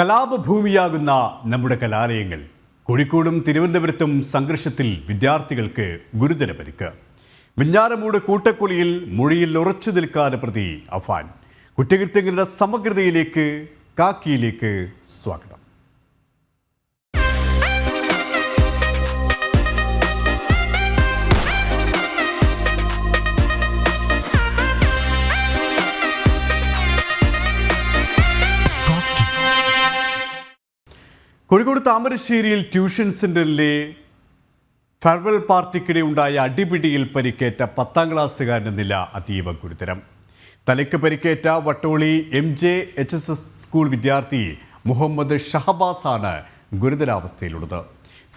കലാപഭൂമിയാകുന്ന നമ്മുടെ കലാലയങ്ങൾ. കോഴിക്കോടും തിരുവനന്തപുരത്തും സംഘർഷത്തിൽ വിദ്യാർത്ഥികൾക്ക് ഗുരുതര പരിക്ക്. മിഞ്ഞാറമൂട് കൂട്ടക്കൊലിയിൽ മൊഴിയിൽ ഉറച്ചു നിൽക്കാതെ പ്രതി അഫാൻ. കുറ്റകൃത്യങ്ങളുടെ സമഗ്രതയിലേക്ക് കാക്കിയിലേക്ക് സ്വാഗതം. കോഴിക്കോട് താമരശ്ശേരിയിൽ ട്യൂഷൻ സെന്ററിലെ ഫെയർവെൽ പാർട്ടിക്കിടെ ഉണ്ടായ അടിപിടിയിൽ പരിക്കേറ്റ പത്താം ക്ലാസ്സുകാരന്റെ നില അതീവ ഗുരുതരം. തലയ്ക്ക് പരിക്കേറ്റ Vattoli M J H S S school വിദ്യാർത്ഥി മുഹമ്മദ് ഷഹബാസാണ് ഗുരുതരാവസ്ഥയിലുള്ളത്.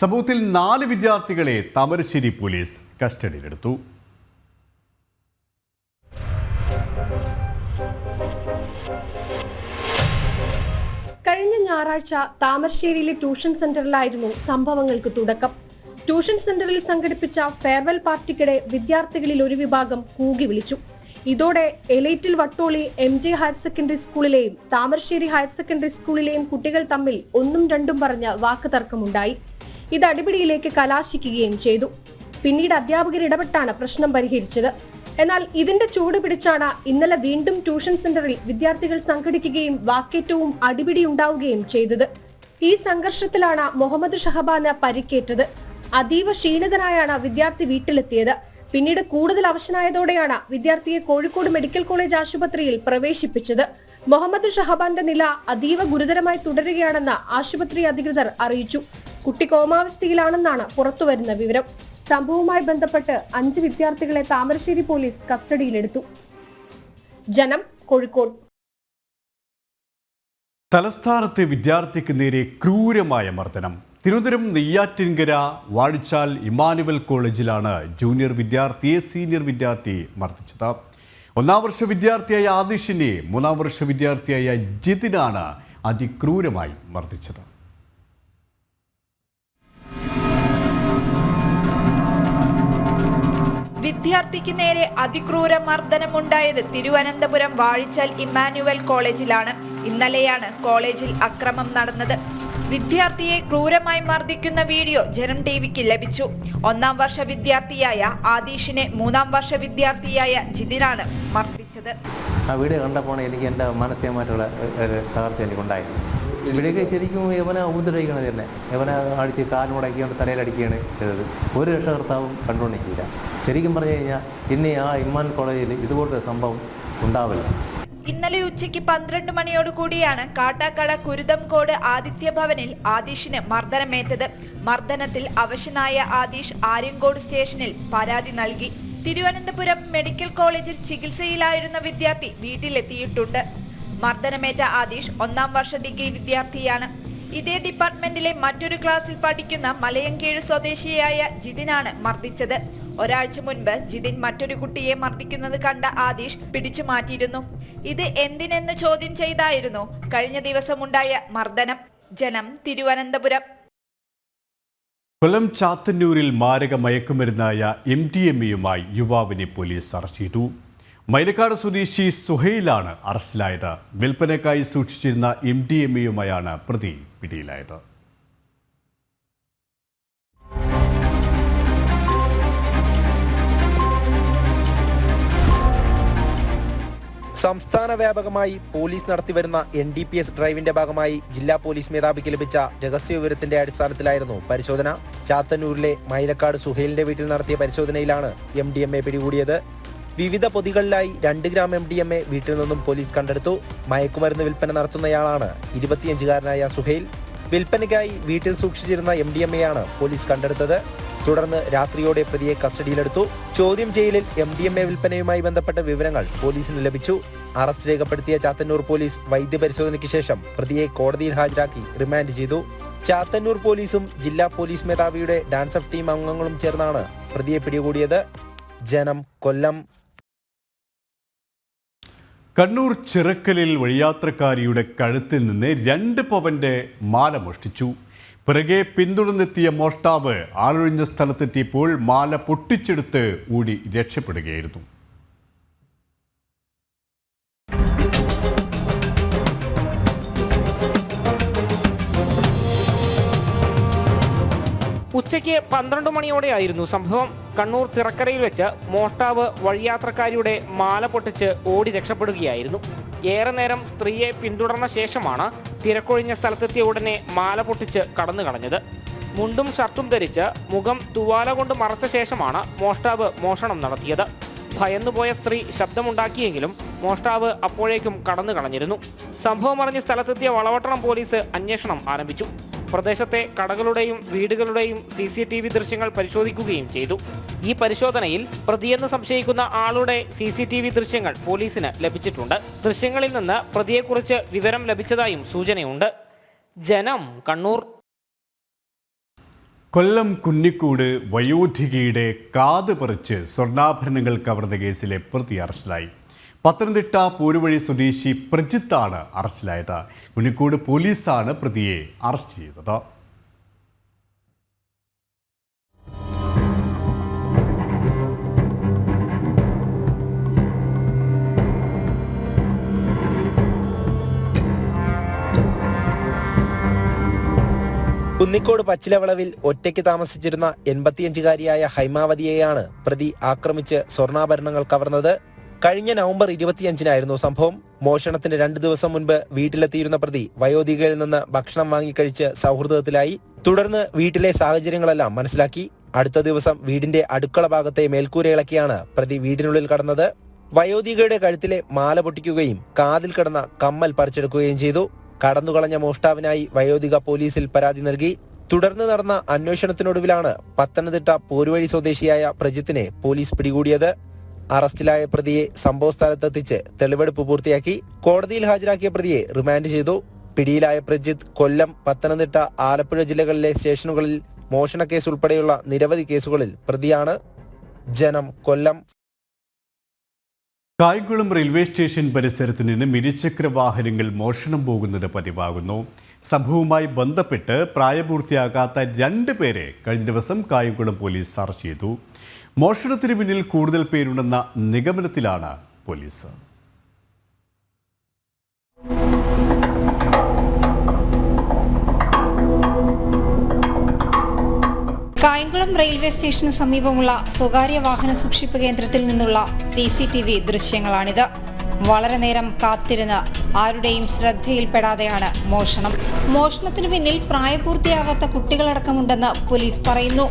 സംഭവത്തിൽ നാല് വിദ്യാർത്ഥികളെ താമരശ്ശേരി പോലീസ് കസ്റ്റഡിയിലെടുത്തു. ഞായറാഴ്ച താമരശ്ശേരിയിലെ ട്യൂഷൻ സെന്ററിലായിരുന്നു സംഭവങ്ങൾക്ക് തുടക്കം. ട്യൂഷൻ സെന്ററിൽ സംഘടിപ്പിച്ച ഫെയർവെൽ പാർട്ടിക്കിടെ വിദ്യാർത്ഥികളിൽ ഒരു വിഭാഗം കൂകി വിളിച്ചു. ഇതോടെ എലൈറ്റിൽ Vattoli M J higher secondary സ്കൂളിലെയും Thamarassery higher secondary സ്കൂളിലെയും കുട്ടികൾ തമ്മിൽ ഒന്നും രണ്ടും പറഞ്ഞ വാക്കുതർക്കമുണ്ടായി. ഇത് അടിപിടിയിലേക്ക് കലാശിക്കുകയും ചെയ്തു. പിന്നീട് അധ്യാപകർ ഇടപെട്ടാണ് പ്രശ്നം പരിഹരിച്ചത്. എന്നാൽ ഇതിന്റെ ചൂട് പിടിച്ചാണ് ഇന്നലെ വീണ്ടും ട്യൂഷൻ സെന്ററിൽ വിദ്യാർത്ഥികൾ സംഘടിക്കുകയും വാക്കേറ്റവും അടിപിടി ഉണ്ടാവുകയും ചെയ്തത്. ഈ സംഘർഷത്തിലാണ് മുഹമ്മദ് ഷഹബാന് പരിക്കേറ്റത്. അതീവ ക്ഷീണിതനായാണ് വിദ്യാർത്ഥി വീട്ടിലെത്തിയത്. പിന്നീട് കൂടുതൽ അവശനായതോടെയാണ് വിദ്യാർത്ഥിയെ കോഴിക്കോട് മെഡിക്കൽ കോളേജ് ആശുപത്രിയിൽ പ്രവേശിപ്പിച്ചത്. മുഹമ്മദ് ഷഹബാന്റെ നില അതീവ ഗുരുതരമായി തുടരുകയാണെന്ന് ആശുപത്രി അധികൃതർ അറിയിച്ചു. കുട്ടി കോമാവസ്ഥയിലാണെന്നാണ് പുറത്തുവരുന്ന വിവരം. സംഭവവുമായി ബന്ധപ്പെട്ട് അഞ്ച് വിദ്യാർത്ഥികളെ താമരശ്ശേരി പോലീസ് കസ്റ്റഡിയിലെടുത്തു. ജനം കോഴിക്കോട്. തലസ്ഥാനത്തെ വിദ്യാർത്ഥിക്ക് നേരെ ക്രൂരമായ മർദ്ദനം. തിരുവനന്തപുരം നെയ്യാറ്റിൻകര വാഴിച്ചാൽ ഇമാനുവൽ കോളേജിലാണ് ജൂനിയർ വിദ്യാർത്ഥിയെ സീനിയർ വിദ്യാർത്ഥി മർദ്ദിച്ചത്. ഒന്നാം വർഷ വിദ്യാർത്ഥിയായ ആദിഷിനെ മൂന്നാം വർഷ വിദ്യാർത്ഥിയായ ജിതിനാണ് അതിക്രൂരമായി മർദ്ദിച്ചത്. വിദ്യാർത്ഥിക്ക് നേരെ അതിക്രൂര മർദ്ദനമുണ്ടായത് തിരുവനന്തപുരം വാഴിച്ചാൽ ഇമ്മാനുവൽ കോളേജിലാണ്. ഇന്നലെയാണ് കോളേജിൽ അക്രമം നടന്നത്. വിദ്യാർത്ഥിയെ ക്രൂരമായി മർദ്ദിക്കുന്ന വീഡിയോ ജനം ടിവിക്ക് ലഭിച്ചു. ഒന്നാം വർഷ വിദ്യാർത്ഥിയായ ആദീഷിനെ മൂന്നാം വർഷ വിദ്യാർത്ഥിയായ ജിതിനാണ് മർദ്ദിച്ചത്. ആ വീഡിയോ കണ്ടപ്പോൾ എനിക്ക് എന്റെ മാനസികമായിട്ടുള്ള ഒരു തകർച്ച എനിക്കുണ്ടായിരുന്നു ഇവിടെയൊക്കെ ശരിക്കും ഇവനെ ഉപദ്രവിക്കണത് തന്നെ. യവന അടിച്ച് കാലുമുടക്കിക്കൊണ്ട് തലയിലടിക്കുകയാണ് ചെയ്തത്. ഒരു രക്ഷകർത്താവും കണ്ടുകൊണ്ടിരിക്കില്ല. ശരിക്കും പറഞ്ഞു കഴിഞ്ഞാൽ ഇനി ആ ഇമ്മാൻ കോളേജിൽ ഇതുപോലത്തെ സംഭവം ഉണ്ടാവില്ല. ഇന്നലെ ഉച്ചയ്ക്ക് പന്ത്രണ്ട് മണിയോട് കൂടിയാണ് കാട്ടാക്കട കുരുതംകോട് ആദിത്യ ഭവനിൽ ആദിഷിന് മർദ്ദനമേറ്റത്. മർദ്ദനത്തിൽ അവശനായ ആദീഷ് ആര്യങ്കോട് സ്റ്റേഷനിൽ പരാതി നൽകി. തിരുവനന്തപുരം മെഡിക്കൽ കോളേജിൽ ചികിത്സയിലായിരുന്ന വിദ്യാർത്ഥി വീട്ടിലെത്തിയിട്ടുണ്ട്. മർദ്ദനമേറ്റ ആദീഷ് ഒന്നാം വർഷ ഡിഗ്രി വിദ്യാർത്ഥിയാണ്. ഇതേ ഡിപ്പാർട്ട്മെന്റിലെ മറ്റൊരു ക്ലാസ്സിൽ പഠിക്കുന്ന മലയങ്കീഴ് സ്വദേശിയായ ജിതിനാണ് മർദ്ദിച്ചത്. ഒരാഴ്ച മുൻപ് ജിതിൻ മറ്റൊരു കുട്ടിയെ മർദ്ദിക്കുന്നത് കണ്ട ആദീഷ് പിടിച്ചു മാറ്റിയിരുന്നു. ഇത് എന്തിനെന്ന് ചോദ്യം ചെയ്തായിരുന്നു കഴിഞ്ഞ ദിവസമുണ്ടായ മർദ്ദനം. ജനം തിരുവനന്തപുരം. കൊല്ലം ചാത്തന്നൂരിൽ മാരക മയക്കുമരുന്നായ എം ഡി എം എയുമായി യുവാവിനെ പോലീസ് അറസ്റ്റ് ചെയ്തു. മൈലക്കാട് സ്വദേശി സുഹൈലാണ് അറസ്റ്റിലായത്. വിൽപ്പനക്കായി സൂക്ഷിച്ചിരുന്ന എം ഡി എം എയുമായാണ് പ്രതി പിടിയിലായത്. സംസ്ഥാന വ്യാപകമായി പോലീസ് നടത്തിവരുന്ന എൻ ഡി പി എസ് ഡ്രൈവിന്റെ ഭാഗമായി ജില്ലാ പോലീസ് മേധാവിക്ക് ലഭിച്ച രഹസ്യ വിവരത്തിന്റെ അടിസ്ഥാനത്തിലായിരുന്നു പരിശോധന. ചാത്തന്നൂരിലെ മൈലക്കാട് സുഹേലിന്റെ വീട്ടിൽ നടത്തിയ പരിശോധനയിലാണ് എം ഡി എം എ പിടികൂടിയത്. വിവിധ പൊതികളിലായി രണ്ട് gram M D M A വീട്ടിൽ നിന്നും പോലീസ് കണ്ടെടുത്തു. മയക്കുമരുന്ന് വിൽപ്പന നടത്തുന്നയാളാണ് ഇരുപത്തിയഞ്ചുകാരനായ സുഹൈൽ. വിൽപ്പനയ്ക്കായി വീട്ടിൽ സൂക്ഷിച്ചിരുന്ന എം ഡി എം എയാണ് പോലീസ് കണ്ടെടുത്തത്. തുടർന്ന് രാത്രിയോടെ പ്രതിയെ കസ്റ്റഡിയിലെടുത്തു. ചോദ്യം ചെയ്യലിൽ എം ഡി എം എ വിൽപ്പനയുമായി ബന്ധപ്പെട്ട വിവരങ്ങൾ പോലീസിന് ലഭിച്ചു. അറസ്റ്റ് രേഖപ്പെടുത്തിയ ചാത്തന്നൂർ പോലീസ് വൈദ്യപരിശോധനയ്ക്ക് ശേഷം പ്രതിയെ കോടതിയിൽ ഹാജരാക്കി റിമാൻഡ് ചെയ്തു. ചാത്തന്നൂർ പോലീസും ജില്ലാ പോലീസ് മേധാവിയുടെ ഡാൻസ് ഓഫ് ടീം അംഗങ്ങളും ചേർന്നാണ് പ്രതിയെ പിടികൂടിയത്. ജനം കൊല്ലം. കണ്ണൂർ ചിറക്കലിൽ വഴിയാത്രക്കാരിയുടെ കഴുത്തിൽ നിന്ന് രണ്ട് പവന്റെ മാല മോഷ്ടിച്ചു. പിറകെ പിന്തുടർന്നെത്തിയ മോഷ്ടാവ് ആളൊഴിഞ്ഞ സ്ഥലത്തെത്തിയപ്പോൾ മാല പൊട്ടിച്ചെടുത്ത് ഓടി രക്ഷപ്പെടുകയായിരുന്നു. ഉച്ചയ്ക്ക് പന്ത്രണ്ട് മണിയോടെയായിരുന്നു സംഭവം. കണ്ണൂർ ചിറക്കരയിൽ വെച്ച് മോഷ്ടാവ് വഴിയാത്രക്കാരിയുടെ മാല പൊട്ടിച്ച് ഓടി രക്ഷപ്പെടുകയായിരുന്നു. ഏറെ നേരം സ്ത്രീയെ പിന്തുടർന്ന ശേഷമാണ് തിരക്കൊഴിഞ്ഞ സ്ഥലത്തെത്തിയ ഉടനെ മാല പൊട്ടിച്ച് കടന്നു കളഞ്ഞത്. മുണ്ടും ഷർട്ടും ധരിച്ച് മുഖം തുവാല കൊണ്ട് മറച്ച ശേഷമാണ് മോഷ്ടാവ് മോഷണം നടത്തിയത്. ഭയന്നുപോയ സ്ത്രീ ശബ്ദമുണ്ടാക്കിയെങ്കിലും മോഷ്ടാവ് അപ്പോഴേക്കും കടന്നു കളഞ്ഞിരുന്നു. സംഭവം അറിഞ്ഞ് സ്ഥലത്തെത്തിയ വളവട്ടണം പോലീസ് അന്വേഷണം ആരംഭിച്ചു. പ്രദേശത്തെ കടകളുടെയും വീടുകളുടെയും സി സി ടി വി ദൃശ്യങ്ങൾ പരിശോധിക്കുകയും ചെയ്തു. ഈ പരിശോധനയിൽ പ്രതിയെന്ന് സംശയിക്കുന്ന ആളുടെ സി സി ടി വി ദൃശ്യങ്ങൾ പോലീസിന് ലഭിച്ചിട്ടുണ്ട്. ദൃശ്യങ്ങളിൽ നിന്ന് പ്രതിയെക്കുറിച്ച് വിവരം ലഭിച്ചതായും സൂചനയുണ്ട്. ജനം കണ്ണൂർ. കൊല്ലം കുന്നിക്കൂട് വയോധികയുടെ കാത് പറിച്ച് സ്വർണാഭരണങ്ങൾ കവർന്ന കേസിലെ പ്രതി അറസ്റ്റിലായി. പത്തനംതിട്ട പോരുവഴി സ്വദേശി പ്രജിത്താണ് അറസ്റ്റിലായത്. കുന്നിക്കോട് പോലീസാണ് പ്രതിയെ അറസ്റ്റ് ചെയ്തത്. കുന്നിക്കോട് പച്ചിലവളവിൽ ഒറ്റയ്ക്ക് താമസിച്ചിരുന്ന എൺപത്തിയഞ്ചുകാരിയായ ഹൈമാവതിയെയാണ് പ്രതി ആക്രമിച്ച് സ്വർണാഭരണങ്ങൾ കവർന്നത്. കഴിഞ്ഞ നവംബർ ഇരുപത്തിയഞ്ചിനായിരുന്നു സംഭവം. മോഷണത്തിന് രണ്ടു ദിവസം മുൻപ് വീട്ടിലെത്തിയിരുന്ന പ്രതി വയോധികയിൽ നിന്ന് ഭക്ഷണം വാങ്ങിക്കഴിച്ച് സൗഹൃദത്തിലായി. തുടർന്ന് വീട്ടിലെ സാഹചര്യങ്ങളെല്ലാം മനസ്സിലാക്കി. അടുത്ത ദിവസം വീടിന്റെ അടുക്കള ഭാഗത്തെ മേൽക്കൂരയിളക്കിയാണ് പ്രതി വീടിനുള്ളിൽ കടന്നത്. വയോധികയുടെ കഴുത്തിലെ മാല പൊട്ടിക്കുകയും കാതിൽ കിടന്ന കമ്മൽ പറിച്ചെടുക്കുകയും ചെയ്തു. കടന്നുകളഞ്ഞ മോഷ്ടാവിനായി വയോധിക പോലീസിൽ പരാതി നൽകി. തുടർന്ന് നടന്ന അന്വേഷണത്തിനൊടുവിലാണ് പത്തനംതിട്ട പോരുവഴി സ്വദേശിയായ പ്രജിത്തിനെ പോലീസ് പിടികൂടിയത്. അറസ്റ്റിലായ പ്രതിയെ സംഭവസ്ഥലത്തെത്തിച്ച് തെളിവെടുപ്പ് പൂർത്തിയാക്കി കോടതിയിൽ ഹാജരാക്കിയ പ്രതിയെ റിമാൻഡ് ചെയ്തു. പിടിയിലായ പ്രജിത്ത് കൊല്ലം പത്തനംതിട്ട ആലപ്പുഴ ജില്ലകളിലെ സ്റ്റേഷനുകളിൽ മോഷണ കേസ് ഉൾപ്പെടെയുള്ള നിരവധി കേസുകളിൽ പ്രതിയാണ്. ജനം കൊല്ലം. കായംകുളം റെയിൽവേ സ്റ്റേഷൻ പരിസരത്ത് നിന്ന് മിനിചക്ര വാഹനങ്ങൾ മോഷണം പോകുന്നത് പതിവാകുന്നു. സംഭവവുമായി ബന്ധപ്പെട്ട് പ്രായപൂർത്തിയാകാത്ത രണ്ട് പേരെ കഴിഞ്ഞ ദിവസം കായംകുളം പോലീസ് അറസ്റ്റ് ചെയ്തു. മോഷണത്തിന് പിന്നിൽ കൂടുതൽ പേരുണ്ടെന്ന നിഗമനത്തിലാണ് പോലീസ്. കായംകുളം റെയിൽവേ സ്റ്റേഷന് സമീപമുള്ള സ്വകാര്യ വാഹന സൂക്ഷിപ്പ് കേന്ദ്രത്തിൽ നിന്നുള്ള സി സി ടി വി ദൃശ്യങ്ങളാണിത്. വളരെ നേരം കാത്തിരുന്ന് ആരുടെയും ശ്രദ്ധയിൽപ്പെടാതെയാണ് മോഷണം. മോഷണത്തിന് പിന്നിൽ പ്രായപൂർത്തിയാകാത്ത കുട്ടികളടക്കമുണ്ടെന്ന് പോലീസ് പറയുന്നു.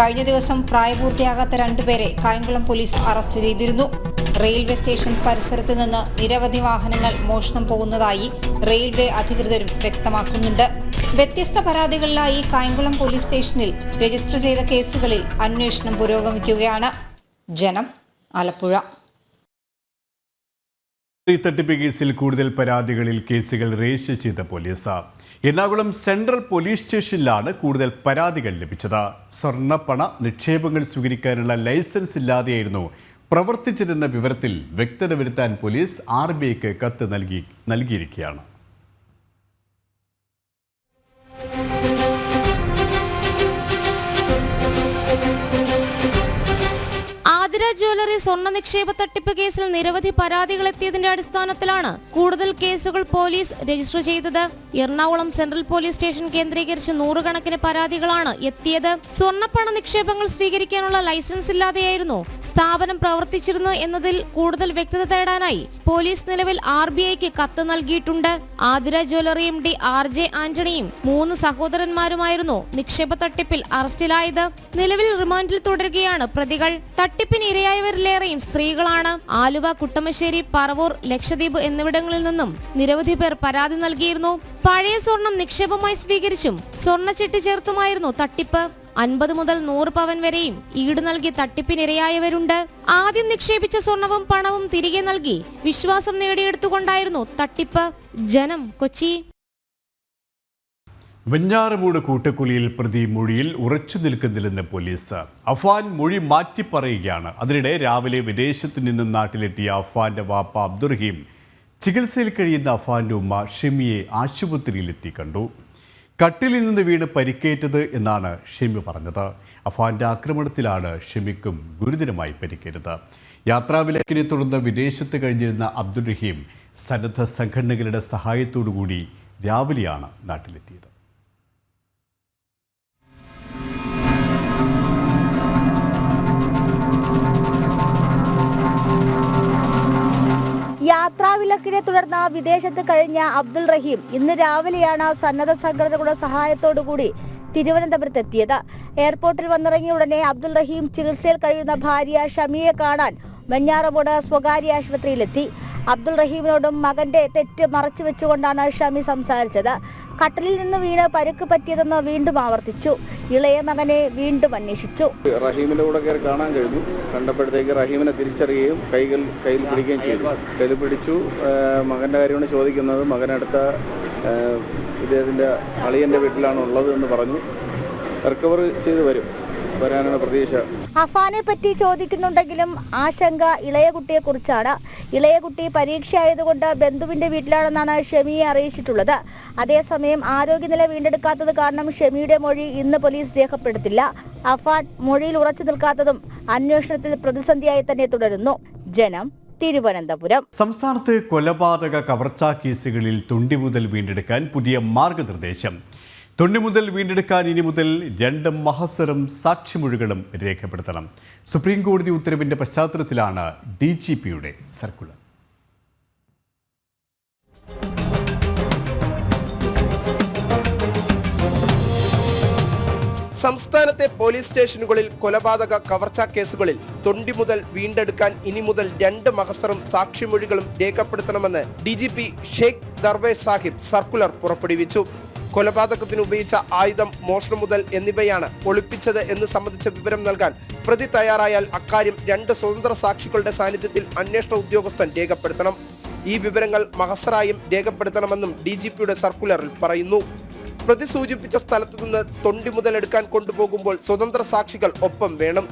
കഴിഞ്ഞ ദിവസം പ്രായപൂർത്തിയാകാത്ത രണ്ടുപേരെ കായംകുളം പോലീസ് അറസ്റ്റ് ചെയ്തിരുന്നു. റെയിൽവേ സ്റ്റേഷൻ പരിസരത്ത് നിന്ന് നിരവധി വാഹനങ്ങൾ മോഷണം പോകുന്നതായി റെയിൽവേ അധികൃതരും വ്യക്തമാക്കുന്നുണ്ട്. വ്യത്യസ്ത പരാതികളിലായി കായംകുളം പോലീസ് സ്റ്റേഷനിൽ രജിസ്റ്റർ ചെയ്ത കേസുകളിൽ അന്വേഷണം പുരോഗമിക്കുകയാണ്. ജനം ആലപ്പുഴ. തട്ടിപ്പ് കേസിൽ കൂടുതൽ പരാതികളിൽ കേസുകൾ രജിസ്റ്റർ ചെയ്ത പോലീസ്. എറണാകുളം സെൻട്രൽ പോലീസ് സ്റ്റേഷനിലാണ് കൂടുതൽ പരാതികൾ ലഭിച്ചത്. സ്വർണപ്പണ നിക്ഷേപങ്ങൾ സ്വീകരിക്കാനുള്ള ലൈസൻസ് ഇല്ലാതെയായിരുന്നു പ്രവർത്തിച്ചിരുന്ന വിവരത്തിൽ വ്യക്തത വരുത്താൻ പോലീസ് ആർ ബി ഐക്ക് കത്ത് നൽകി നൽകിയിരിക്കുകയാണ്. ജ്വല്ലറി സ്വർണ നിക്ഷേപ തട്ടിപ്പ് കേസിൽ നിരവധി പരാതികൾ എത്തിയതിന്റെ അടിസ്ഥാനത്തിലാണ് കൂടുതൽ കേസുകൾ പോലീസ് രജിസ്റ്റർ ചെയ്തത്. എറണാകുളം സെൻട്രൽ പോലീസ് സ്റ്റേഷൻ കേന്ദ്രീകരിച്ച് നൂറുകണക്കിന് പരാതികളാണ് എത്തിയത്. സ്വർണപ്പണ നിക്ഷേപങ്ങൾ സ്വീകരിക്കാനുള്ള ലൈസൻസ് ഇല്ലാതെയായിരുന്നു സ്ഥാപനം പ്രവർത്തിച്ചിരുന്നു എന്നതിൽ കൂടുതൽ വ്യക്തത തേടാനായി പോലീസ് നിലവിൽ ആർ ബി ഐക്ക് കത്ത് നൽകിയിട്ടുണ്ട്. ആതിര ജ്വല്ലറിയും ഡി ആർ ജെ ആന്റണിയും മൂന്ന് സഹോദരന്മാരുമായിരുന്നു നിക്ഷേപ തട്ടിപ്പിൽ അറസ്റ്റിലായത്. നിലവിൽ റിമാൻഡിൽ തുടരുകയാണ് പ്രതികൾ. തട്ടിപ്പിന് ഇരയായവരിലേറെയും സ്ത്രീകളാണ്. ആലുവ കുട്ടമശ്ശേരി പറവൂർ ലക്ഷദ്വീപ് എന്നിവിടങ്ങളിൽ നിന്നും നിരവധി പേർ പരാതി നൽകിയിരുന്നു. പഴയ സ്വർണം നിക്ഷേപമായി സ്വീകരിച്ചും സ്വർണച്ചിട്ട് ചേർത്തുമായിരുന്നു തട്ടിപ്പ്. അൻപത് മുതൽ നൂറ് പവൻ വരെയും ഈട് നൽകി തട്ടിപ്പിനിരയായവരുണ്ട് ആദ്യം നിക്ഷേപിച്ച സ്വർണവും പണവും തിരികെ നൽകി വിശ്വാസം നേടിയെടുത്തുകൊണ്ടായിരുന്നു തട്ടിപ്പ്. ജനം കൊച്ചി. വെഞ്ഞാറമൂട് കൂട്ടക്കുലിയിൽ പ്രതി മൊഴിയിൽ ഉറച്ചു നിൽക്കുന്നില്ലെന്ന് പോലീസ്. അഫാൻ മൊഴി മാറ്റി പറയുകയാണ് അതിനിടെ രാവിലെ വിദേശത്ത് നിന്നും നാട്ടിലെത്തിയ അഫാന്റെ വാപ്പ അബ്ദുറഹീം ചികിത്സയിൽ കഴിയുന്ന അഫാന്റെ ഉമ്മ ഷെമിയെ ആശുപത്രിയിലെത്തി കണ്ടു. കട്ടിലിൽ നിന്ന് വീണ് പരിക്കേറ്റത് എന്നാണ് ഷെമി പറഞ്ഞത്. അഫാന്റെ ആക്രമണത്തിലാണ് ഷിമിക്കും ഗുരുതരമായി പരിക്കേറ്റത്. യാത്രാവിലക്കിനെ തുടർന്ന് വിദേശത്ത് കഴിഞ്ഞിരുന്ന അബ്ദുൾ റഹീം സന്നദ്ധ സംഘടനകളുടെ സഹായത്തോടുകൂടി രാവിലെയാണ് നാട്ടിലെത്തിയത്. യാത്രാവിലക്കിനെ തുടർന്ന് വിദേശത്ത് കഴിഞ്ഞ അബ്ദുൾ റഹീം ഇന്ന് രാവിലെയാണ് സന്നദ്ധ സംഘടനകളുടെ സഹായത്തോടുകൂടി തിരുവനന്തപുരത്ത് എത്തിയത് എയർപോർട്ടിൽ വന്നിറങ്ങിയ ഉടനെ അബ്ദുൾ റഹീം ചികിത്സയിൽ കഴിയുന്ന ഭാര്യ ഷമിയെ കാണാൻ വെഞ്ഞാറമൂട് സ്വകാര്യ ആശുപത്രിയിലെത്തി. അബ്ദുൾ റഹീമിനോടും മകന്റെ തെറ്റ് മറച്ചു വെച്ചുകൊണ്ടാണ് ഷമി സംസാരിച്ചത്. കട്ടലിൽ നിന്ന് വീണ് പരുക്ക് പറ്റിയതെന്ന് വീണ്ടും ആവർത്തിച്ചു. ഇളയ മകനെ വീണ്ടും അന്വേഷിച്ചു. റഹീമിന്റെ കൂടെ കയറി കാണാൻ കഴിഞ്ഞു. കണ്ടപ്പോഴത്തേക്ക് റഹീമിനെ തിരിച്ചറിയുകയും കൈകൾ കയ്യിൽ പിടിക്കുകയും ചെയ്തു. കയ്യിൽ പിടിച്ചു. മകന്റെ കാര്യമാണ് ചോദിക്കുന്നത്. മകനടുത്ത ഇദ്ദേഹത്തിന്റെ അളിയന്റെ വീട്ടിലാണ് ഉള്ളത് എന്ന് പറഞ്ഞു. റിക്കവർ ചെയ്ത് വരും. വരാനാണ് പ്രതീക്ഷ. അഫാനെ പറ്റി ചോദിക്കുന്നുണ്ടെങ്കിലും ആശങ്ക ഇളയ കുട്ടിയെ കുറിച്ചാണ് ഇളയ കുട്ടി പരീക്ഷ ആയതുകൊണ്ട് ബന്ധുവിന്റെ വീട്ടിലാണെന്നാണ് ഷെമിയെ അറിയിച്ചിട്ടുള്ളത്. അതേസമയം ആരോഗ്യനില വീണ്ടെടുക്കാത്തത് കാരണം ഷെമിയുടെ മൊഴി ഇന്ന് പോലീസ് രേഖപ്പെടുത്തില്ല. അഫാൻ മൊഴിയിൽ ഉറച്ചു നിൽക്കാത്തതും അന്വേഷണത്തിൽ പ്രതിസന്ധിയായി തന്നെ തുടരുന്നു. ജനം തിരുവനന്തപുരം. സംസ്ഥാനത്ത് കൊലപാതക കവർച്ചാ കേസുകളിൽ തുണ്ടിമുതൽ വീണ്ടെടുക്കാൻ പുതിയ മാർഗനിർദ്ദേശം. തൊണ്ടി മുതൽ വീണ്ടെടുക്കാൻ ഇനി മുതൽ രണ്ട് മഹസരം സാക്ഷിമൊഴികളും രേഖപ്പെടുത്തണം. സുപ്രീം കോടതി ഉത്തരവിന്റെ പശ്ചാത്തലത്തിലാണ് ഡി ജി പിയുടെ സർക്കുലർ. സംസ്ഥാനത്തെ പോലീസ് സ്റ്റേഷനുകളിൽ കൊലപാതക കവർച്ചാ കേസുകളിൽ തൊണ്ടി മുതൽ വീണ്ടെടുക്കാൻ ഇനി മുതൽ രണ്ട് മഹസറും സാക്ഷിമൊഴികളും രേഖപ്പെടുത്തണമെന്ന് D G P Shaik Darvesh Saheb circular പുറപ്പെടുവിച്ചു. കൊലപാതകത്തിന് ഉപയോഗിച്ച ആയുധം മോഷണം മുതൽ എന്നിവയാണ് ഒളിപ്പിച്ചത് എന്ന് സംബന്ധിച്ച വിവരം നൽകാൻ പ്രതി തയ്യാറായാൽ അക്കാര്യം രണ്ട് സ്വതന്ത്ര സാക്ഷികളുടെ സാന്നിധ്യത്തിൽ അന്വേഷണ ഉദ്യോഗസ്ഥൻ രേഖപ്പെടുത്തണം. ഈ വിവരങ്ങൾ മഹസറായും രേഖപ്പെടുത്തണമെന്നും ഡി സർക്കുലറിൽ പറയുന്നു. പ്രതി സൂചിപ്പിച്ച സ്ഥലത്തു നിന്ന് തൊണ്ടി മുതൽ എടുക്കാൻ കൊണ്ടുപോകുമ്പോൾ സ്വതന്ത്ര സാക്ഷികൾ ഒപ്പം വേണം.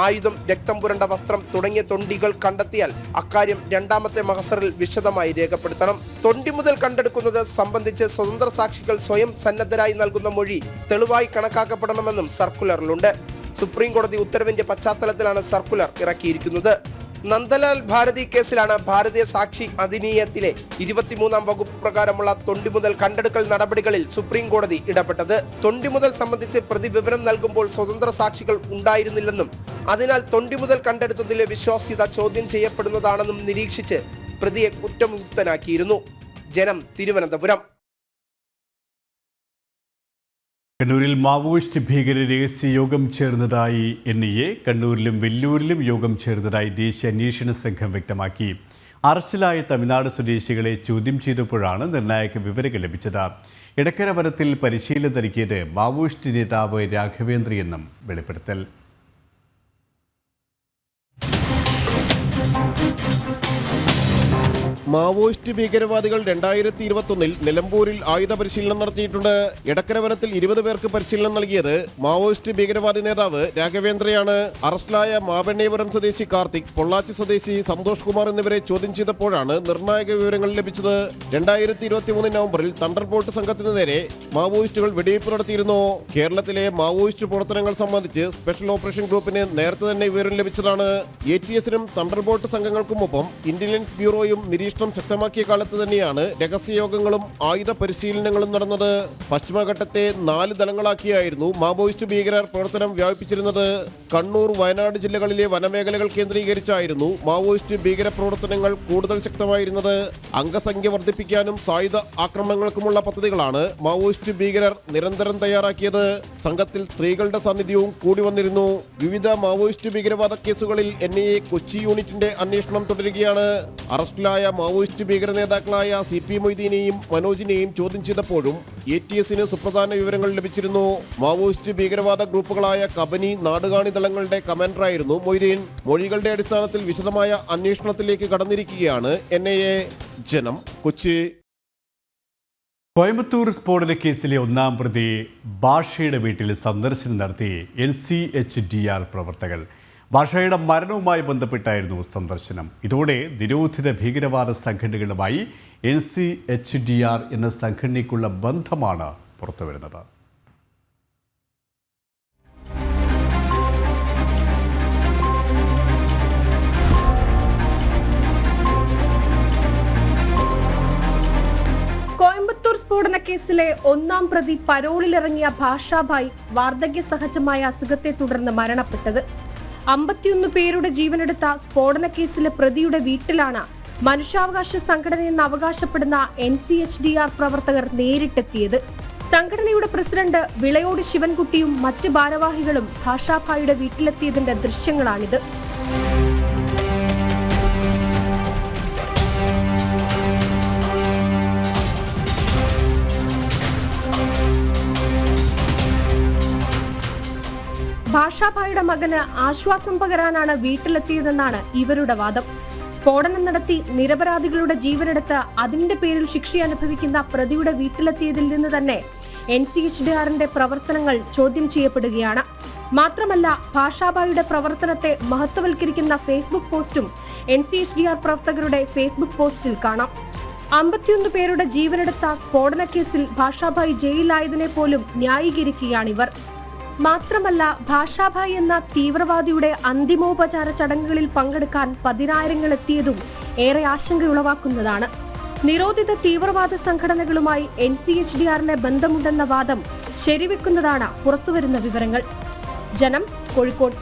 ആയുധം രക്തം പുരണ്ട വസ്ത്രം തുടങ്ങിയ തൊണ്ടികൾ കണ്ടെത്തിയാൽ അക്കാര്യം രണ്ടാമത്തെ മഹസറിൽ വിശദമായി രേഖപ്പെടുത്തണം. തൊണ്ടി മുതൽ കണ്ടെടുക്കുന്നത് സംബന്ധിച്ച് സ്വതന്ത്ര സാക്ഷികൾ സ്വയം സന്നദ്ധരായി നൽകുന്ന മൊഴി തെളിവായി കണക്കാക്കപ്പെടണമെന്നും സർക്കുലറിലുണ്ട്. സുപ്രീം കോടതി ഉത്തരവിന്റെ പശ്ചാത്തലത്തിലാണ് സർക്കുലർ ഇറക്കിയിരിക്കുന്നത്. നന്ദലാൽ ഭാരതി കേസിലാണ് ഭാരതീയ സാക്ഷി അധിനിയത്തിലെ ഇരുപത്തിമൂന്നാം വകുപ്പ് പ്രകാരമുള്ള തൊണ്ടി മുതൽ കണ്ടെടുക്കൽ നടപടികളിൽ സുപ്രീം കോടതി ഇടപെട്ടത്. തൊണ്ടി മുതൽ സംബന്ധിച്ച് പ്രതിവിവരം നൽകുമ്പോൾ സ്വതന്ത്ര സാക്ഷികൾ ഉണ്ടായിരുന്നില്ലെന്നും അതിനാൽ തൊണ്ടി മുതൽ കണ്ടെടുത്തതിലെ വിശ്വാസ്യത ചോദ്യം ചെയ്യപ്പെടുന്നതാണെന്നും നിരീക്ഷിച്ച് പ്രതിയെ കുറ്റമുക്തനാക്കിയിരുന്നു ജനം തിരുവനന്തപുരം. കണ്ണൂരിൽ മാവോയിസ്റ്റ് ഭീകര രഹസ്യ യോഗം ചേർന്നതായി എൻ ഐ എ കണ്ണൂരിലും വെല്ലൂരിലും യോഗം ചേർന്നതായി ദേശീയ അന്വേഷണ സംഘം വ്യക്തമാക്കി. അറസ്റ്റിലായ തമിഴ്നാട് സ്വദേശികളെ ചോദ്യം ചെയ്തപ്പോഴാണ് നിർണായക വിവരങ്ങൾ ലഭിച്ചത്. ഇടക്കര വനത്തിൽ പരിശീലനം നൽകിയത് മാവോയിസ്റ്റ് നേതാവ് രാഘവേന്ദ്രയെന്നും വെളിപ്പെടുത്തൽ. മാവോയിസ്റ്റ് ഭീകരവാദികൾ രണ്ടായിരത്തി ഇരുപത്തൊന്നിൽ നിലമ്പൂരിൽ ആയുധ പരിശീലനം നടത്തിയിട്ടുണ്ട്. എടക്കര വനത്തിൽ ഇരുപത് പേർക്ക് പരിശീലനം നൽകിയത് മാവോയിസ്റ്റ് ഭീകരവാദി നേതാവ് രാഘവേന്ദ്രയാണ്. അറസ്റ്റിലായ മാവണ്ണേപുരം സ്വദേശി കാർത്തിക് പൊള്ളാച്ചി സ്വദേശി സന്തോഷ് കുമാർ എന്നിവരെ ചോദ്യം ചെയ്തപ്പോഴാണ് നിർണായക വിവരങ്ങൾ ലഭിച്ചത്. രണ്ടായിരത്തി ഇരുപത്തി മൂന്ന് നവംബറിൽ തണ്ടർബോട്ട് സംഘത്തിന് നേരെ മാവോയിസ്റ്റുകൾ വെടിവയ്പ് നടത്തിയിരുന്നു. കേരളത്തിലെ മാവോയിസ്റ്റ് പ്രവർത്തനങ്ങൾ സംബന്ധിച്ച് സ്പെഷ്യൽ ഓപ്പറേഷൻ ഗ്രൂപ്പിന് നേരത്തെ തന്നെ വിവരം ലഭിച്ചതാണ്. എ ടി എസിനും തണ്ടർബോട്ട് സംഘങ്ങൾക്കുമൊപ്പം ഇന്റലിജൻസ് ബ്യൂറോയും നിരീക്ഷണം ശക്തമാക്കിയ കാലത്ത് തന്നെയാണ് രഹസ്യയോഗങ്ങളും ആയുധ പരിശീലനങ്ങളും നടന്നത്. പശ്ചിമഘട്ടത്തെ നാല് തലങ്ങളാക്കിയായിരുന്നു മാവോയിസ്റ്റ് ഭീകരർ പ്രവർത്തനം വ്യാപിപ്പിച്ചിരുന്നത്. കണ്ണൂർ വയനാട് ജില്ലകളിലെ വനമേഖലകൾ കേന്ദ്രീകരിച്ചായിരുന്നു മാവോയിസ്റ്റ് ഭീകര പ്രവർത്തനങ്ങൾ കൂടുതൽ ശക്തമായിരുന്നത്. അംഗസംഖ്യ വർദ്ധിപ്പിക്കാനും സായുധ ആക്രമണങ്ങൾക്കുമുള്ള പദ്ധതികളാണ് മാവോയിസ്റ്റ് ഭീകരർ നിരന്തരം തയ്യാറാക്കിയത്. സംഘത്തിൽ സ്ത്രീകളുടെ സാന്നിധ്യവും കൂടി വന്നിരുന്നു. വിവിധ മാവോയിസ്റ്റ് ഭീകരവാദ കേസുകളിൽ എൻ കൊച്ചി യൂണിറ്റിന്റെ അന്വേഷണം തുടരുകയാണ്. അറസ്റ്റിലായ മാവോയിസ്റ്റ് ഭീകര നേതാക്കളായ സി പി മൊയ്തീനെയും മനോജിനെയും ചോദ്യം ചെയ്തപ്പോഴും എ ടി എസിന് സുപ്രധാന വിവരങ്ങൾ ലഭിച്ചിരുന്നു. മാവോയിസ്റ്റ് ഭീകരവാദ ഗ്രൂപ്പുകളായ കബനി നാടുകാണി ദളങ്ങളുടെ കമാൻഡറായിരുന്നു മൊയ്തീൻ. മൊഴികളുടെ അടിസ്ഥാനത്തിൽ വിശദമായ അന്വേഷണത്തിലേക്ക് കടന്നിരിക്കുകയാണ് എൻ ജനം കൊച്ചി. കോയമ്പത്തൂർ സ്ഫോടന കേസിലെ ഒന്നാം പ്രതി ബാഷയുടെ വീട്ടിൽ സന്ദർശനം നടത്തി N C H D R പ്രവർത്തകർ. ഭാഷയുടെ മരണവുമായി ബന്ധപ്പെട്ടായിരുന്നു സന്ദർശനം. ഇതോടെ നിരോധിത ഭീകരവാദ സംഘടനകളുമായി N C H D R എന്ന സംഘടനയ്ക്കുള്ള ബന്ധമാണ് പുറത്തുവരുന്നത്. കോയമ്പത്തൂർ സ്ഫോടന കേസിലെ ഒന്നാം പ്രതി പരോളിലിറങ്ങിയ ഭാഷാഭായ് വാർദ്ധക്യ സഹജമായ അസുഖത്തെ തുടർന്ന് മരണപ്പെട്ടത്. അമ്പത്തിയൊന്ന് പേരുടെ ജീവനെടുത്ത സ്ഫോടന കേസിലെ പ്രതിയുടെ വീട്ടിലാണ് മനുഷ്യാവകാശ സംഘടനയെന്ന് അവകാശപ്പെടുന്ന N C H D R പ്രവർത്തകർ നേരിട്ടെത്തിയത്. സംഘടനയുടെ പ്രസിഡന്റ് വിളയോട് ശിവൻകുട്ടിയും മറ്റ് ഭാരവാഹികളും ഭാഷാഭായിയുടെ വീട്ടിലെത്തിയതിന്റെ ദൃശ്യങ്ങളാണിത്. ഭാഷാഭായുടെ മകന് ആശ്വാസം പകരാനാണ് വീട്ടിലെത്തിയതെന്നാണ് ഇവരുടെ വാദം. സ്ഫോടനം നടത്തി നിരപരാധികളുടെ ജീവനെടുത്ത് അതിന്റെ പേരിൽ ശിക്ഷ അനുഭവിക്കുന്ന പ്രതിയുടെ വീട്ടിലെത്തിയതിൽ നിന്ന് തന്നെ എൻ സി എച്ച് ഡി ആറിന്റെ പ്രവർത്തനങ്ങൾ ചോദ്യം ചെയ്യപ്പെടുകയാണ്. മാത്രമല്ല ഭാഷാഭായുടെ പ്രവർത്തനത്തെ മഹത്വവൽക്കരിക്കുന്ന ഫേസ്ബുക്ക് പോസ്റ്റും N C H D R പ്രവർത്തകരുടെ ഫേസ്ബുക്ക് പോസ്റ്റിൽ കാണാം. അമ്പത്തിയൊന്ന് പേരുടെ ജീവനെടുത്ത സ്ഫോടന കേസിൽ ഭാഷാഭായ് ജയിലിലായതിനെ പോലും ന്യായീകരിക്കുകയാണിവർ മാത്രമല്ല ഭാഷാഭായ് എന്ന തീവ്രവാദിയുടെ അന്തിമോപചാര ചടങ്ങുകളിൽ പങ്കെടുക്കാൻ പതിനായിരങ്ങൾ എത്തിയതും ഏറെ ആശങ്കയുളവാക്കുന്നതാണ്. നിരോധിത തീവ്രവാദ സംഘടനകളുമായി എൻ സി എച്ച് ഡി ആറിന് ബന്ധമുണ്ടെന്ന വാദം ശരിവെക്കുന്നതാണ് പുറത്തുവരുന്ന വിവരങ്ങൾ. ജനം കോഴിക്കോട്.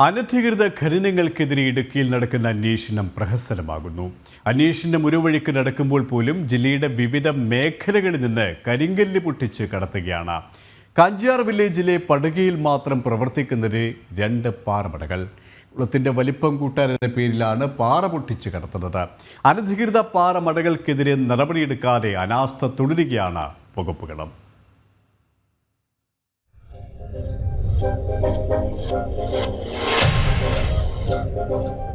അനധികൃത ഖനനങ്ങൾക്കെതിരെ ഇടുക്കിയിൽ നടക്കുന്ന അന്വേഷണം പ്രഹസനമാകുന്നു. അന്വേഷണം മുരുവഴിക്ക് നടക്കുമ്പോൾ പോലും ജില്ലയുടെ വിവിധ മേഖലകളിൽ നിന്ന് കരിങ്കല്ല് പൊട്ടിച്ച് കടത്തുകയാണ്. കാഞ്ചിയാർ വില്ലേജിലെ പടുകയിൽ മാത്രം പ്രവർത്തിക്കുന്നത് രണ്ട് പാറമടകൾ. കുളത്തിന്റെ വലിപ്പം കൂട്ടാൻ എന്ന പേരിലാണ് പാറ പൊട്ടിച്ച് കടത്തുന്നത്. അനധികൃത പാറമടകൾക്കെതിരെ നടപടിയെടുക്കാതെ അനാസ്ഥ തുടരുകയാണ് വകുപ്പുകളും. കോട്ടയം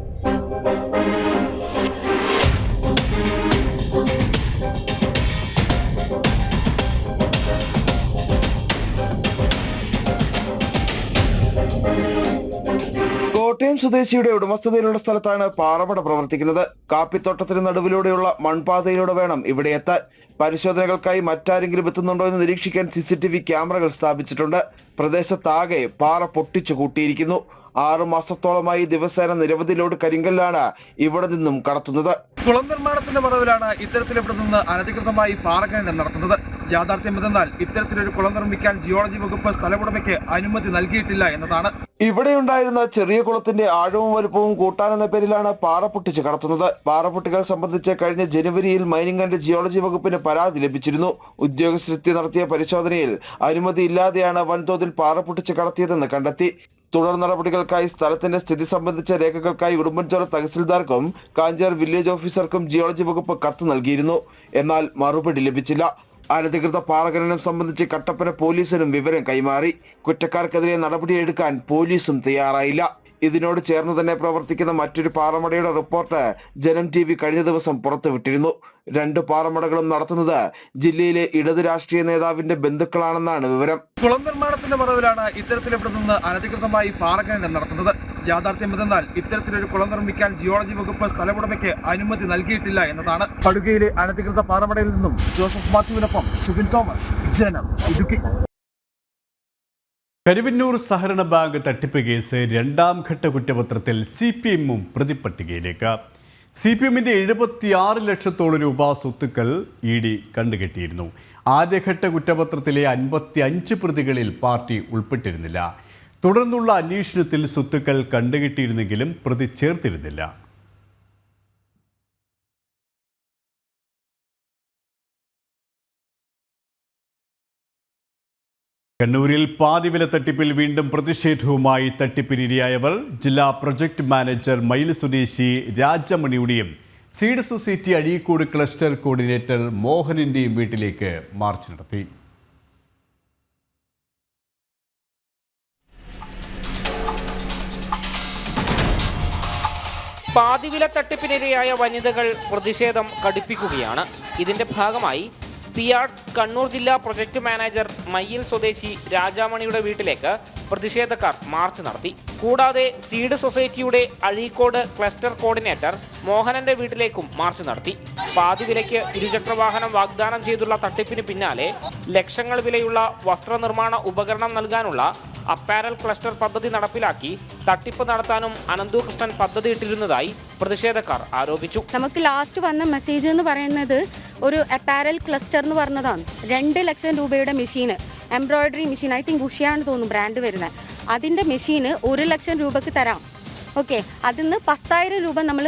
സ്വദേശിയുടെ ഉടമസ്ഥതയിലുള്ള സ്ഥലത്താണ് പാറമട പ്രവർത്തിക്കുന്നത്. കാപ്പിത്തോട്ടത്തിന് നടുവിലൂടെയുള്ള മൺപാതയിലൂടെ വേണം ഇവിടെ എത്താൻ. പരിശോധനകൾക്കായി മറ്റാരെങ്കിലും എത്തുന്നുണ്ടോ എന്ന് നിരീക്ഷിക്കാൻ സിസിടിവി ക്യാമറകൾ സ്ഥാപിച്ചിട്ടുണ്ട്. പ്രദേശത്താകെ പാറ പൊട്ടിച്ചു കൂട്ടിയിരിക്കുന്നു. ആറു മാസത്തോളമായി ദിവസേന നിരവധി ലോഡ് കരിങ്കല്ലാണ് ഇവിടെ നിന്നും കടത്തുന്നത്. കുളം നിർമ്മാണത്തിന്റെ മറവിലാണ് ഇത്തരത്തിൽ ഇവിടെ നിന്ന് അനധികൃതമായി പാറകനം നടത്തുന്നത്. യാഥാർത്ഥ്യം എന്തെന്നാൽ ഇത്തരത്തിലൊരു കുളം നിർമ്മിക്കാൻ ജിയോളജി വകുപ്പ് സ്ഥലമുടമയ്ക്ക് അനുമതി നൽകിയിട്ടില്ല എന്നതാണ്. ഇവിടെ ഉണ്ടായിരുന്ന ചെറിയ കുളത്തിന്റെ ആഴവും വലുപ്പവും കൂട്ടാനെന്ന പേരിലാണ് പാറ പൊട്ടിച്ച് കടത്തുന്നത്. പാറ പൊട്ടികൾ സംബന്ധിച്ച് കഴിഞ്ഞ ജനുവരിയിൽ മൈനിങ് ആൻഡ് ജിയോളജി വകുപ്പിന് പരാതി ലഭിച്ചിരുന്നു. ഉദ്യോഗസ്ഥരെത്തി നടത്തിയ പരിശോധനയിൽ അനുമതി ഇല്ലാതെയാണ് വൻതോതിൽ പാറ പൊട്ടിച്ച് കടത്തിയതെന്ന് കണ്ടെത്തി. തുടർ നടപടികൾക്കായി സ്ഥലത്തിന്റെ സ്ഥിതി സംബന്ധിച്ച രേഖകൾക്കായി ഉടുമ്പൻചോല തഹസിൽദാർക്കും കാഞ്ചാർ വില്ലേജ് ഓഫീസർക്കും ജിയോളജി വകുപ്പ് കത്ത് നൽകിയിരുന്നു. എന്നാൽ മറുപടി ലഭിച്ചില്ല. അനധികൃത പാറഖനനം സംബന്ധിച്ച് കട്ടപ്പന പോലീസിനും വിവരം കൈമാറി. കുറ്റക്കാർക്കെതിരെ നടപടിയെടുക്കാൻ പോലീസും തയ്യാറായില്ല. ഇതിനോട് ചേർന്ന് തന്നെ പ്രവർത്തിക്കുന്ന മറ്റൊരു പാറമടയുടെ റിപ്പോർട്ട് ജനം ടി വി കഴിഞ്ഞ ദിവസം പുറത്തുവിട്ടിരുന്നു. രണ്ട് പാറമടകളും നടത്തുന്നത് ജില്ലയിലെ ഇടത് രാഷ്ട്രീയ നേതാവിന്റെ ബന്ധുക്കളാണെന്നാണ് വിവരം. കുളം നിർമ്മാണത്തിന്റെ മറവിലാണ് ഇത്തരത്തിൽ ഇവിടെ നിന്ന് അനധികൃതമായി പാറഖനനം നടത്തുന്നത്. യാഥാർത്ഥ്യം എന്തെന്നാൽ ഇത്തരത്തിലൊരു കുളം നിർമ്മിക്കാൻ ജിയോളജി വകുപ്പ് സ്ഥലമുടമയ്ക്ക് അനുമതി നൽകിയിട്ടില്ല എന്നതാണ്. പടുകയിലെ അനധികൃത പാറമടയിൽ നിന്നും ജോസഫ് മാത്യുവിനൊപ്പം സുബിൻ തോമസ് ജനം ഇടുക്കി. കരുവന്നൂർ സഹകരണ ബാങ്ക് തട്ടിപ്പ് കേസ് രണ്ടാം ഘട്ട കുറ്റപത്രത്തിൽ സി പി എമ്മും പ്രതിപ്പട്ടികയിലേക്ക്. സി പി എമ്മിന്റെ എഴുപത്തിയാറ് ലക്ഷത്തോളം രൂപ സ്വത്തുക്കൾ ഇ ഡി കണ്ടുകെട്ടിയിരുന്നു. ആദ്യഘട്ട കുറ്റപത്രത്തിലെ അൻപത്തി അഞ്ച് പ്രതികളിൽ പാർട്ടി ഉൾപ്പെട്ടിരുന്നില്ല. തുടർന്നുള്ള അന്വേഷണത്തിൽ സ്വത്തുക്കൾ കണ്ടുകെട്ടിയിരുന്നെങ്കിലും പ്രതി ചേർത്തിരുന്നില്ല. കണ്ണൂരിൽ പാതിവില തട്ടിപ്പിൽ വീണ്ടും പ്രതിഷേധവുമായി തട്ടിപ്പിനിരയായവർ ജില്ലാ പ്രൊജക്ട് മാനേജർ മയിൽ സ്വദേശി രാജമണിയുടെയും seed society Azhikode cluster coordinator മോഹനിന്റെയും വീട്ടിലേക്ക് മാർച്ച് നടത്തി. പാതിവില തട്ടിപ്പിനിരയായ വനിതകൾ പ്രതിഷേധം കടുപ്പിക്കുകയാണ്. ഇതിന്റെ ഭാഗമായി സ്പിയാർട്സ് കണ്ണൂർ ജില്ലാ പ്രൊജക്ട് മാനേജർ മയ്യിൽ സ്വദേശി രാജാമണിയുടെ വീട്ടിലേക്ക് പ്രതിഷേധക്കാർ മാർച്ച് നടത്തി. കൂടാതെ സീഡ് സൊസൈറ്റിയുടെ അഴീക്കോട് ക്ലസ്റ്റർ കോർഡിനേറ്റർ മോഹനന്റെ വീട്ടിലേക്കും മാർച്ച് നടത്തി. പാതി വിലയ്ക്ക് ഇരുചക്രവാഹനം വാഗ്ദാനം ചെയ്തുള്ള തട്ടിപ്പിന് പിന്നാലെ ലക്ഷങ്ങൾ വിലയുള്ള വസ്ത്രനിർമ്മാണ ഉപകരണം നൽകാനുള്ള അപ്പാരൽ ക്ലസ്റ്റർ പദ്ധതി നടപ്പിലാക്കി തട്ടിപ്പ് നടത്താനും അനന്തു കൃഷ്ണൻ പദ്ധതി ഇട്ടിരുന്നതായി പ്രതിഷേധക്കാർ ആരോപിച്ചു. നമുക്ക് ലാസ്റ്റ് വന്ന മെസ്സേജ് എന്ന് പറയുന്നത് ഒരു അപ്പാരൽ ക്ലസ്റ്റർ എന്ന് പറഞ്ഞതാണ്. രണ്ട് ലക്ഷം രൂപയുടെ മെഷീന് എംബ്രോയിഡറി മെഷീൻ ഐ തിങ്ക് ഉഷിയാണ് തോന്നുന്നു ബ്രാൻഡ് വരുന്നത്. അതിന്റെ മെഷീന് ഒരു ലക്ഷം രൂപക്ക് തരാം. ഓക്കെ അതിൽ നിന്ന് പത്തായിരം രൂപ നമ്മൾ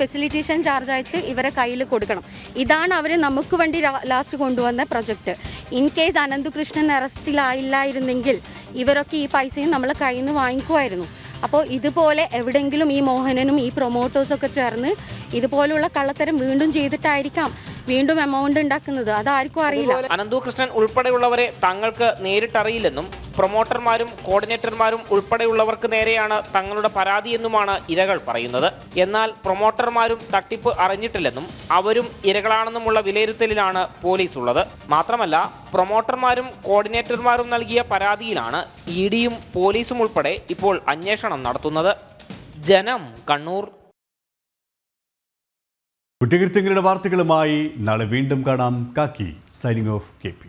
ഫെസിലിറ്റേഷൻ ചാർജായിട്ട് ഇവരെ കയ്യിൽ കൊടുക്കണം. ഇതാണ് അവർ നമുക്ക് വേണ്ടി ലാസ്റ്റ് കൊണ്ടുവന്ന പ്രൊജക്റ്റ് ഇൻ കേസ് അനന്തകൃഷ്ണൻ അറസ്റ്റിലായില്ലായിരുന്നെങ്കിൽ ഇവരൊക്കെ ഈ പൈസയും നമ്മൾ കയ്യിൽ നിന്ന് വാങ്ങിക്കുമായിരുന്നു. അപ്പോൾ ഇതുപോലെ എവിടെയെങ്കിലും ഈ മോഹനനും ഈ പ്രൊമോട്ടേഴ്സൊക്കെ ചേർന്ന് ഇതുപോലുള്ള കള്ളത്തരം വീണ്ടും ചെയ്തിട്ടായിരിക്കാം. വീണ്ടും എമൗണ്ട് ഉണ്ടാക്കുന്നത്? അതാർക്കും അറിയില്ല. അനന്തു കൃഷ്ണൻ ഉൾപ്പെടെയുള്ളവരെ തങ്ങൾക്ക് നേരിട്ടറിയില്ലെന്നും പ്രൊമോട്ടർമാരും കോർഡിനേറ്റർമാരും ഉൾപ്പെടെയുള്ളവർക്ക് നേരെയാണ് തങ്ങളുടെ പരാതിയെന്നുമാണ് ഇരകൾ പറയുന്നത്. എന്നാൽ പ്രൊമോട്ടർമാരും തട്ടിപ്പ് അറിഞ്ഞിട്ടില്ലെന്നും അവരും ഇരകളാണെന്നുമുള്ള വിലയിരുത്തലിലാണ് പോലീസ് ഉള്ളത് മാത്രമല്ല പ്രൊമോട്ടർമാരും കോർഡിനേറ്റർമാരും നൽകിയ പരാതിയിലാണ് ഇ ഡിയും പോലീസും ഉൾപ്പെടെ ഇപ്പോൾ അന്വേഷണം നടത്തുന്നത്. ജനം കണ്ണൂർ കുറ്റകൃത്യങ്ങളുടെ വാർത്തകളുമായി നാളെ വീണ്ടും കാണാം കാക്കി സൈനിങ് ഓഫ് കെ പി.